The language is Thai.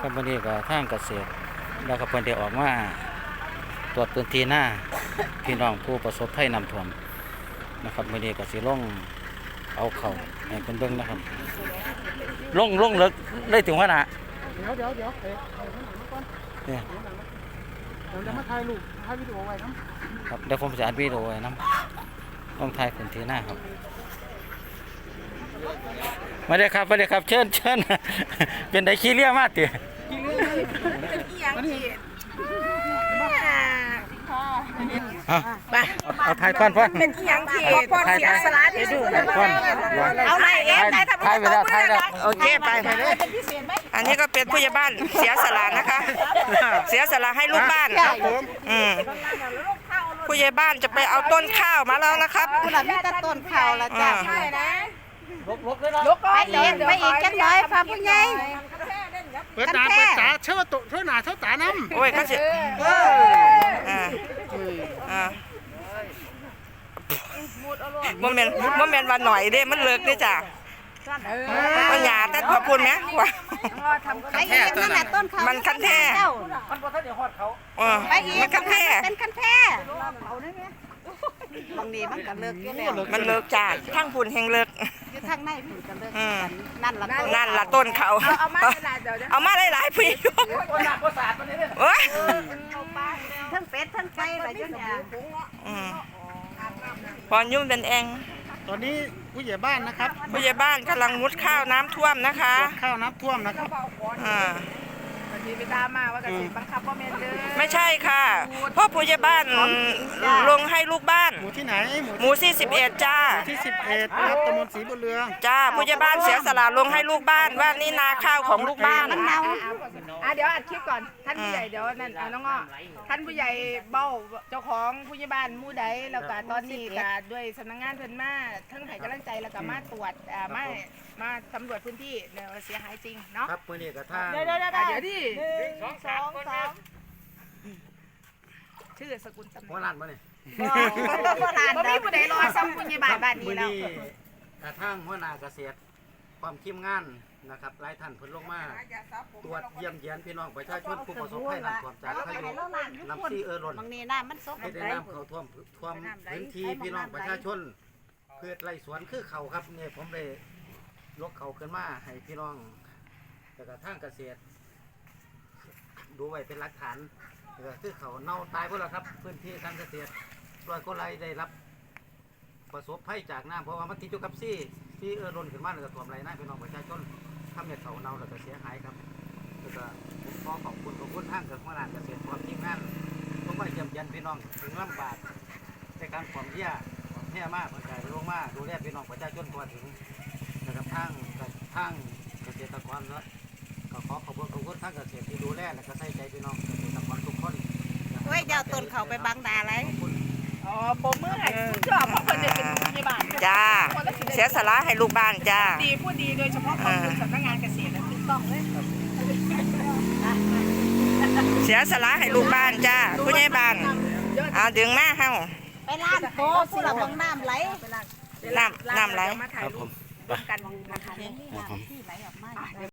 ครับวันนี้ก็ทางเกษตรแล้วก็เพิ่นได้ออกมาตรวจพื้นที่หน้าพี่น้องผู้ประสบภัยน้ำท่วมนะครับวันนี้ก็สิลงเอาเข่าให้เพิ่นเบิ่งนะครับลงลงเลิกได้ถึงว่านะเดี๋ยวเดี๋ยวเดี๋ยวเตะเอาข้างหลังมาก่อนเนี่ยเดี๋ยวจะมาถ่ายรูปถ่ายวิดีโอไว้นะครับเดี๋ยวผมจะอัดวิดีโอไว้นํลงท้ายพื้นที่หน้าครับ มาเลยครับมาเลยครับเชิญเชิญเป็นไดขี้เลียมาติยังที่เอาเอาถ่ายก้อนพ่อนเป็นที่ยังที่พ่อเสียสละที่สุดก้อนเอาไหนเองได้ทำถ่ายไปแล้วถ่ายแล้วโอเคไปอันนี้ก็เป็นผู้ใหญ่บ้านเสียสละนะคะ เสียสละให้ลูกบ้านอืมผู้ใหญ่บ้านจะไปเอาต้นข้าวมาแล้วนะครับคุณน่ะมีแต่ต้นข่าวละจ้ะ อ่าไปอีกไปอีกจังเลยพาผู้ใหญ่เปิดตาเปิดตาเชื่อตัวเชื่อหน้าเชื่อตาน้ำโอ้ยเขาจะอ่าอ่าโมเมนต์โมเมนต์วันหน่อยเด้มันเลิกเด้จ้ะมันหยาแต่ขอบคุณนะว่าไปอีกนั่นแหละต้นข่าวมันคันแท้เจ้าเออไปอีกมันคันแท้เป็นคันแท้บางนี้มันก็เลิกอยู่แล้วมันเลิกจ้าทั้งพุ่นแห่งเลิก อยู่ทางในมันก็เลิกอืมนั่นละต้นนั่นละต้นเขาเอามาเอามาหลายๆพี่โอ้ยทั้งเป็ดทั้งไก่ละอยู่เนี่ยอืมพอยุ่มเป็นเองตอนนี้ผู้ใหญ่บ้านนะครับ ผู้ใหญ่บ้านกำลังมุดข้าวน้ำท่วมนะคะตรวจข้าวน้ำท่วมนะครับอ่า ทีไปตามมาว่ากันสิบังคับพ่อแม่เด้อไม่ใช่ค่ะเพ่อผู้ใหญ่บ้านลงให้ลูกบ้าน หมู่ที่ไหนหมู่หมู่ที่11จ้าที่สิบเอ็ดนะครับตำบลศรีบุญเรืองจ้าผู้ใหญ่บ้านเสียสละลงให้ลูกบ้านว่านี่นาข้าวของลูกบ้านมันเน่าอะเดี๋ยวอัดคลิปก่อนท่านผู้ใหญ่เดี๋ยวนั่นเอาน้องอ้อท่านผู้ใหญ่เบ้าเจ้าของผู้ใหญ่บ้านหมู่ใดแล้วก็ตอนนี้ก็ด้วยสำนักงานเพิ่นมาทั้งให้กำลังใจแล้วก็มาตรวจอ่ามามาสำรวจพื้นที่เดี๋ยวเสียหายจริงเนาะครับมื้อนี้ก็ทางเดี๋ยวเดี๋ยวเดี๋ยวดิสองสามชื่อสกุลตำแหหัวน่งล้านบ่นี่โบราณบ่มีผู้ใดรอซ้ำผู้ใหญ่บ้านบ้านนี้มื้อแล้ว นี้กระทั่งหัวหน้าเกษตรความทีมงานนะครับหลายท่านเพิ่นลงมาตรวจเยี่ยมเยียนพี่น้องประชาชนผู้ประสบภัยน้ำท่วมจากพายุน้ำซีเออร์ลนบางนี้น้ำมันซกให้ได้น้ำเข้าท่วมท่วมพื้นที่พี่น้องประชาชนพืชไร่สวนคือเขาครับเนี่ยผมเลยยกเขาขึ้นมาให้พี่น้องแล้วก็ทางเกษตร ดูไว้เป็นหลักฐานแล้วก็คือเขาเน่าตายหมดแล้วครับ พื้นที่ทางเกษตรร้อยก็ไรได้รับ ประสบภัยจากน้ำเพราะว่ามันติดอยู่กับซี่ที่เออร่นขึ้นมาแล้วก็ท่วมไรนะพี่น้องประชาชนทำให้เขาเน่าแล้วก็เสียหายครับแล้วก็ผมขอขอบคุณขอบคุณทางเกิดมาลานเกษตรความทีมงานต้องมาเยี่ยมยันพี่น้องถึงลำบากในการความเยี่ยความแย่มากมันกลลงมากดูแลพี่น้องประชาชนทั่วถึงนะครับทางทางเกษตรกรนะ ก็ขอขอบคุณขอบคุณทางเกษตรที่ดูแลและก็ใส่ใจพี่น้องเกษตรกรทุกคนโอ้ยเจ้าต้นเขาไปบังดาอะไรอ๋อปมมือให้ผู้ชอบเพราะคนจะเป็นผู้ใหญ่บ้านจ้า เสียสละให้ลูกบ้านจ้า ดีพูดดีโดยเฉพาะของสำนักงานเกษตรนะถูกต้องเลยเสียสละให้ลูกบ้านจ้าผู้ใหญ่บ้านเอาดึงมาเฮาไปล้านโพผู้ละบังน้ำไหลน้ำน้ำไหลมาถ่ายครับรูผปมกันนะคะนี่น้ำที่ไหลออกมา